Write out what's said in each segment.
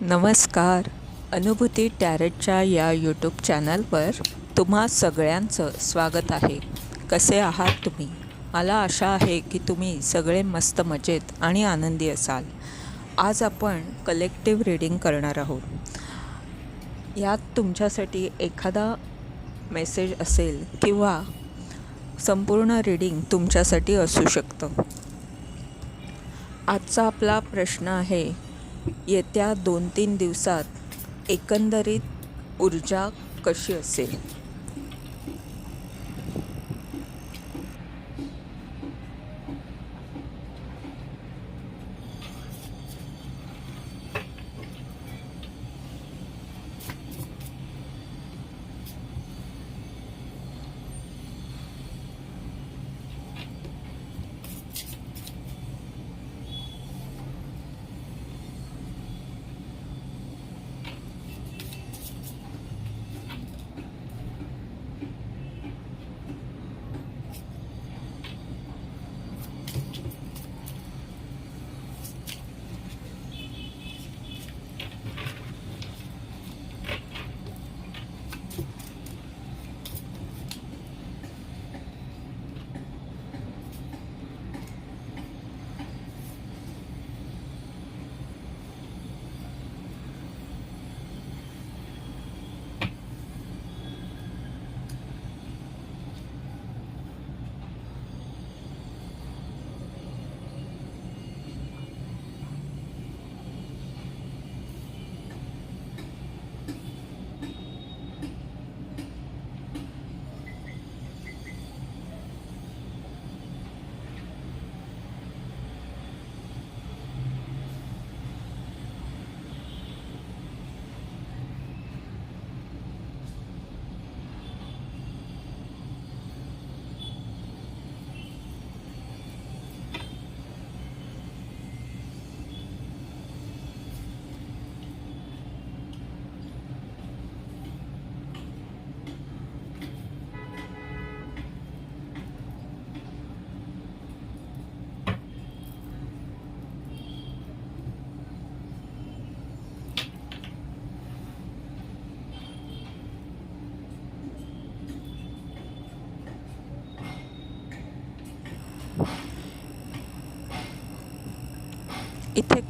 नमस्कार. अनुभूती टॅरेटच्या या यूट्यूब चॅनलवर तुम्हा सगळ्यांचं स्वागत आहे. कसे आहात तुम्ही? मला आशा आहे की तुम्ही सगळे मस्त मजेत आणि आनंदी असाल. आज आपण कलेक्टिव्ह रीडिंग करणार आहोत. यात तुमच्यासाठी एखादा मेसेज असेल किंवा संपूर्ण रीडिंग तुमच्यासाठी असू शकतं. आजचा आपला प्रश्न आहे येत्या दोन तीन दिवसात एकंदरीत ऊर्जा कशी असेल?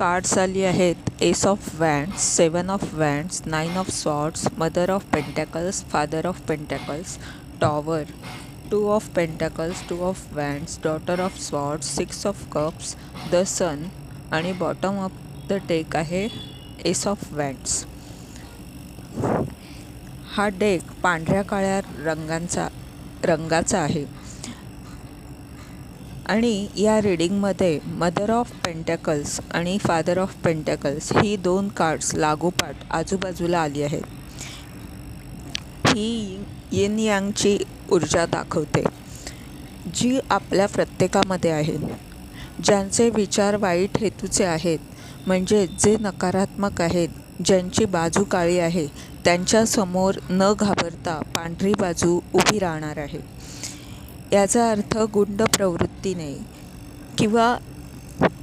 कार्ड्स आली आहेत. Ace of wands seven of wands nine of swords mother of pentacles father of pentacles tower two of pentacles two of wands daughter of swords six of cups the sun आणि bottom of the deck आहे ace of wands हा deck पांढऱ्या काळ्या रंगांचा रंगाचा आहे. आणि या रीडिंगमध्ये मदर ऑफ पेंटॅकल्स आणि फादर ऑफ पेंटॅकल्स ही दोन कार्ड्स लागोपाठ आजूबाजूला आली आहेत. ही येन यांगची ऊर्जा दाखवते जी आपल्या प्रत्येकामध्ये आहे. ज्यांचे विचार वाईट हेतूचे आहेत म्हणजे जे नकारात्मक आहेत ज्यांची बाजू काळी आहे त्यांच्यासमोर न घाबरता पांढरी बाजू उभी राहणार आहे. याचा अर्थ गुंड प्रवृत्तीने किंवा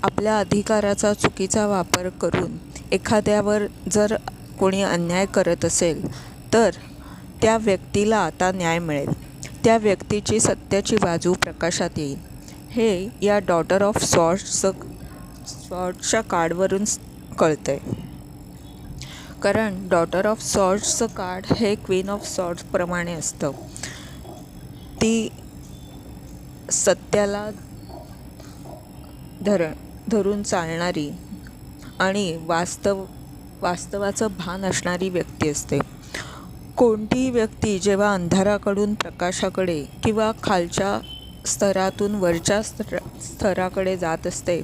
आपल्या अधिकाराचा चुकीचा वापर करून एखाद्यावर जर कोणी अन्याय करत असेल तर त्या व्यक्तीला आता न्याय मिळेल. त्या व्यक्तीची सत्याची बाजू प्रकाशात येईल. हे या डॉटर ऑफ सॉर्ट्सचं सॉर्ट्सच्या कार्डवरून कळतं आहे कारण डॉटर ऑफ सॉर्ट्सचं कार्ड हे क्वीन ऑफ सॉर्ट्सप्रमाणे असतं. ती सत्याला धर धरून चालणारी आणि वास्तव वास्तवाचं भान असणारी व्यक्ती असते. कोणतीही व्यक्ती जेव्हा अंधाराकडून प्रकाशाकडे किंवा खालच्या स्तरातून वरच्या स्तर स्तराकडे जात असते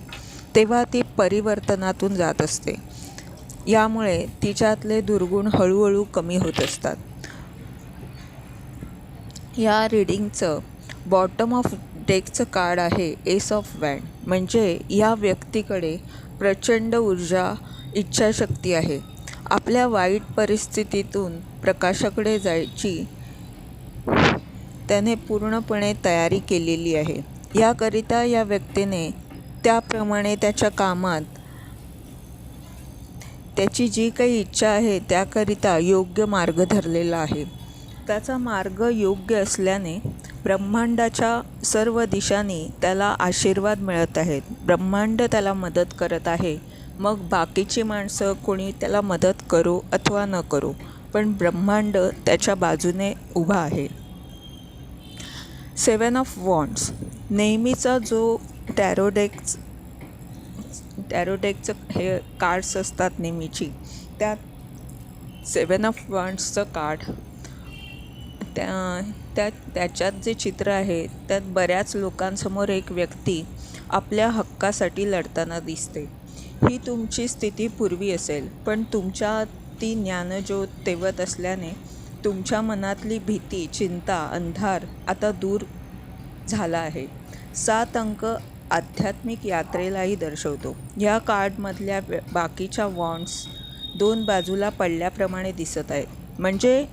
तेव्हा ती परिवर्तनातून जात असते. यामुळे तिच्यातले दुर्गुण हळूहळू कमी होत असतात. या रीडिंगचं बॉटम ऑफ डेकचं कार्ड आहे एस ऑफ वॅन म्हणजे या व्यक्तीकडे प्रचंड ऊर्जा इच्छाशक्ती आहे. आपल्या वाईट परिस्थितीतून प्रकाशाकडे जायची त्याने पूर्णपणे तयारी केलेली आहे. याकरिता या व्यक्तीने त्याप्रमाणे त्याच्या कामात त्याची जी काही इच्छा आहे त्याकरिता योग्य मार्ग धरलेला आहे. त्याचा मार्ग योग्य असल्याने ब्रह्मांडाच्या सर्व दिशांनी त्याला आशीर्वाद मिळत आहेत. ब्रह्मांड त्याला मदत करत आहे. मग बाकीची माणसं कोणी त्याला मदत करू अथवा न करो पण ब्रह्मांड त्याच्या बाजूने उभा आहे. सेवन ऑफ वॉन्ड्स नेहमीचा जो टॅरोडेक्स टॅरोडेकचं हे कार्ड्स असतात नेहमीची त्यात सेवन ऑफ वॉन्ड्सचं कार्ड त्या त्या त्याच्यात जे चित्र आहे त्यात बऱ्याच लोकांसमोर एक व्यक्ती आपल्या हक्कासाठी लढताना दिसते. ही तुमची स्थिती पूर्वी असेल पण तुमच्या ती ज्ञानज्योत तेवत असल्याने तुमच्या मनातली भीती चिंता अंधार आता दूर झाला आहे. सात अंक आध्यात्मिक यात्रेलाही दर्शवतो. ह्या कार्डमधल्या बाकीच्या वॉन्ड्स दोन बाजूला पडल्याप्रमाणे दिसत आहेत. म्हणजे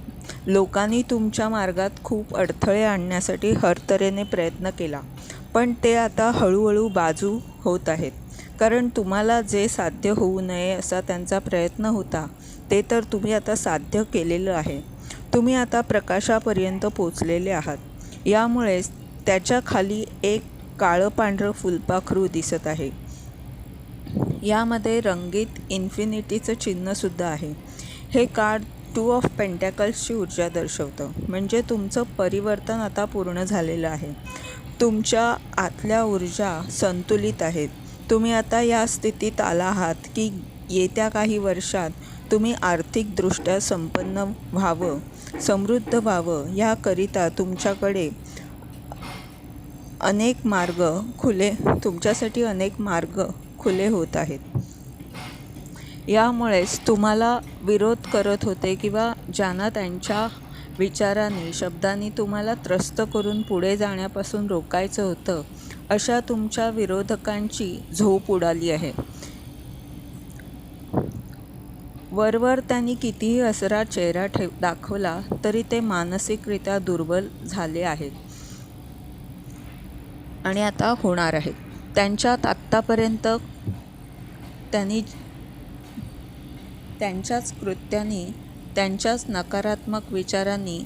लोकांनी तुमच्या मार्गात खूप अडथळे आणण्यासाठी हरतऱ्हेने प्रयत्न केला. पण ते आता हळूहळू बाजू होत आहेत. कारण तुम्हाला जे साध्य होऊ नये असा त्यांचा प्रयत्न होता ते तर तुम्ही आता साध्य केलेलं आहे. तुम्ही आता प्रकाशापर्यंत पोचलेले आहात. यामुळेच त्याच्याखाली एक काळं पांढरं फुलपाखरू दिसत आहे. यामध्ये रंगीत इन्फिनिटीचं चिन्हसुद्धा आहे. हे कार्ड टू ऑफ पेंटॅकल्सची ऊर्जा दर्शवतं. म्हणजे तुमचं परिवर्तन आता पूर्ण झालेलं आहे. तुमच्या आतल्या ऊर्जा संतुलित आहेत. तुम्ही आता या स्थितीत आला आहात की येत्या काही वर्षात तुम्ही आर्थिकदृष्ट्या संपन्न व्हावं समृद्ध व्हावं याकरिता तुमच्याकडे अनेक मार्ग खुले तुमच्यासाठी अनेक मार्ग खुले होत आहेत. यामुळेच तुम्हाला विरोध करत होते किंवा ज्यांना त्यांच्या विचारांनी शब्दांनी तुम्हाला त्रस्त करून पुढे जाण्यापासून रोकायचं होतं अशा तुमच्या विरोधकांची झोप उडाली आहे. वरवर त्यांनी कितीही असरा चेहरा ठेव दाखवला तरी ते मानसिकरित्या दुर्बल झाले आहेत. आणि आता होणार आहेत त्यांच्यात आत्तापर्यंत त्यांनी त्यांच्याच कृत्यांनी त्यांच्याच नकारात्मक विचारांनी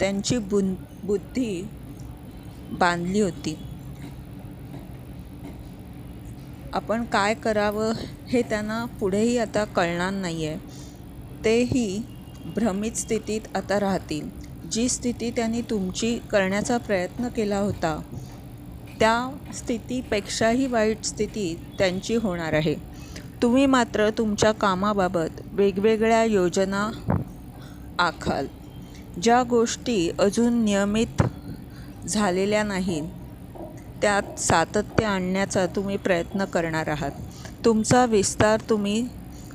त्यांची बुन बुद्धी बांधली होती. आपण काय करावं हे त्यांना पुढेही आता कळणार नाही आहे तेही भ्रमित स्थितीत आता राहतील. जी स्थिती त्यांनी तुमची करण्याचा प्रयत्न केला होता त्या स्थितीपेक्षाही वाईट स्थिती त्यांची होणार आहे. तुम्ही मात्र तुमच्या कामाबाबत वेगवेगळ्या योजना आखाल. ज्या गोष्टी अजून नियमित झालेल्या नाहीत त्यात सातत्य आणण्याचा तुम्ही प्रयत्न करणार आहात. तुमचा विस्तार तुम्ही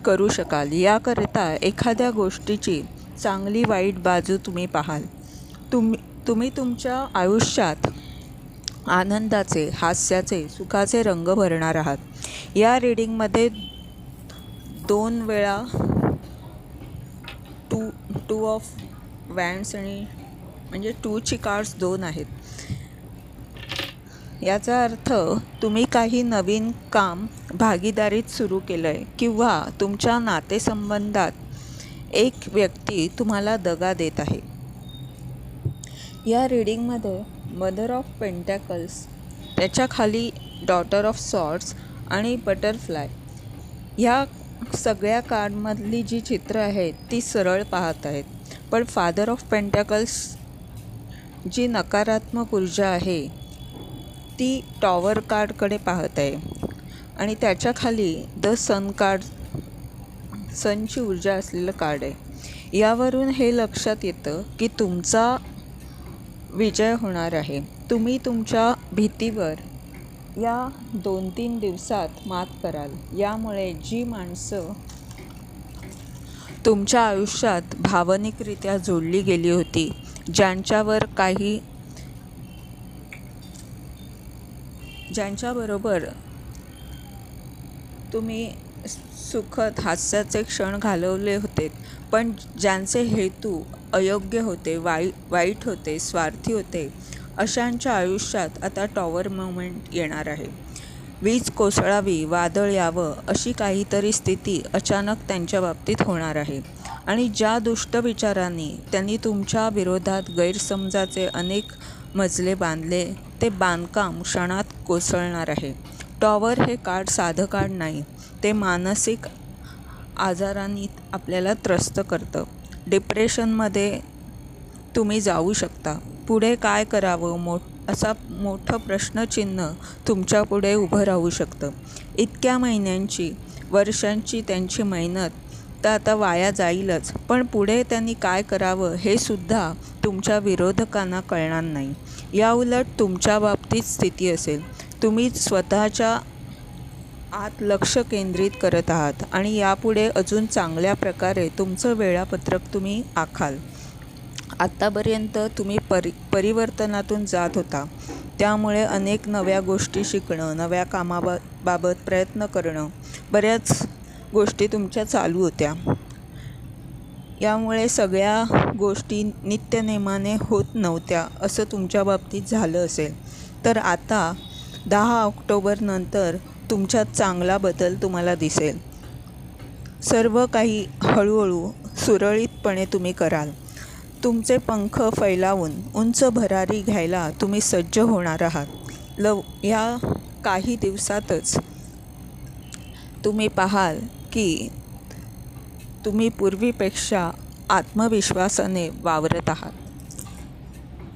करू शकाल. याकरिता एखाद्या गोष्टीची चांगली वाईट बाजू तुम्ही पाहाल. तुम्ही तुम्ही तुमच्या आयुष्यात आनंदाचे हास्याचे सुखाचे रंग भरणार आहात. या रीडिंगमध्ये दोन वेळा टू टू ऑफ वॅन्ड्स आणि म्हणजे टूची कार्ड्स दोन आहेत. याचा अर्थ तुम्ही काही नवीन काम भागीदारीत सुरू केलं आहे किंवा तुमच्या नातेसंबंधात एक व्यक्ती तुम्हाला दगा देत आहे. या रीडिंगमध्ये मदर ऑफ पेंटॅकल्स त्याच्याखाली डॉटर ऑफ सॉर्ट्स आणि बटरफ्लाय ह्या सगळ्या कार्डमधली जी चित्र आहेत ती सरळ पाहत आहेत. पण फादर ऑफ पेंटॅकल्स जी नकारात्मक ऊर्जा आहे ती टॉवर कार्डकडे पाहत आहे. आणि त्याच्याखाली द सन कार्ड सनची ऊर्जा असलेलं कार्ड आहे. यावरून हे लक्षात येतं की तुमचा विजय होणार आहे. तुम्ही तुमच्या भीतीवर या दोन तीन दिवसात मात कराल. यामुळे जी माणसं तुमच्या आयुष्यात भावनिकरित्या जोडली गेली होती ज्यांच्यावर काही ज्यांच्याबरोबर तुम्ही सुखद हास्याचे क्षण घालवले होते पण ज्यांचे हेतू अयोग्य होते वाई वाईट होते स्वार्थी होते अशांच्या आयुष्यात आता टॉवर मुवमेंट येणार आहे. वीज कोसळावी वादळ यावं अशी काहीतरी स्थिती अचानक त्यांच्या बाबतीत होणार आहे. आणि ज्या दुष्ट विचारांनी त्यांनी तुमच्या विरोधात गैरसमजाचे अनेक मजले बांधले ते बांधकाम क्षणात कोसळणार आहे. टॉवर हे कार्ड साधं कार्ड नाही ते मानसिक आजारांनी आपल्याला त्रस्त करतं. डिप्रेशनमध्ये तुम्ही जाऊ शकता. पुढे काय करावं? मो असा मोठं प्रश्नचिन्ह तुमच्यापुढे उभं राहू शकतं. इतक्या महिन्यांची वर्षांची त्यांची मेहनत तर आता वाया जाईलच. पण पुढे त्यांनी काय करावं हे सुद्धा तुमच्या विरोधकांना कळणार नाही. याउलट तुमच्या बाबतीत स्थिती असेल. तुम्ही स्वतःच्या आत लक्ष केंद्रित करत आहात आणि यापुढे अजून चांगल्या प्रकारे तुमचं वेळापत्रक तुम्ही आखाल. आत्तापर्यंत तुम्ही परि परिवर्तनातून जात होता. त्यामुळे अनेक नव्या गोष्टी शिकणं नव्या कामाबा बाबत प्रयत्न करणं बऱ्याच गोष्टी तुमच्या चालू होत्या. यामुळे सगळ्या गोष्टी नित्यनेमाने होत नव्हत्या असं तुमच्या बाबतीत झालं असेल. तर आता दहा ऑक्टोबरनंतर तुमच्यात चांगला बदल तुम्हाला दिसेल. सर्व काही हळूहळू सुरळीतपणे तुम्ही कराल. तुमचे पंख फैलावून उंच भरारी घ्यायला तुम्ही सज्ज होणार आहात. लव या काही दिवसातच तुम्ही पाहाल की तुम्ही पूर्वीपेक्षा आत्मविश्वासाने वावरत आहात.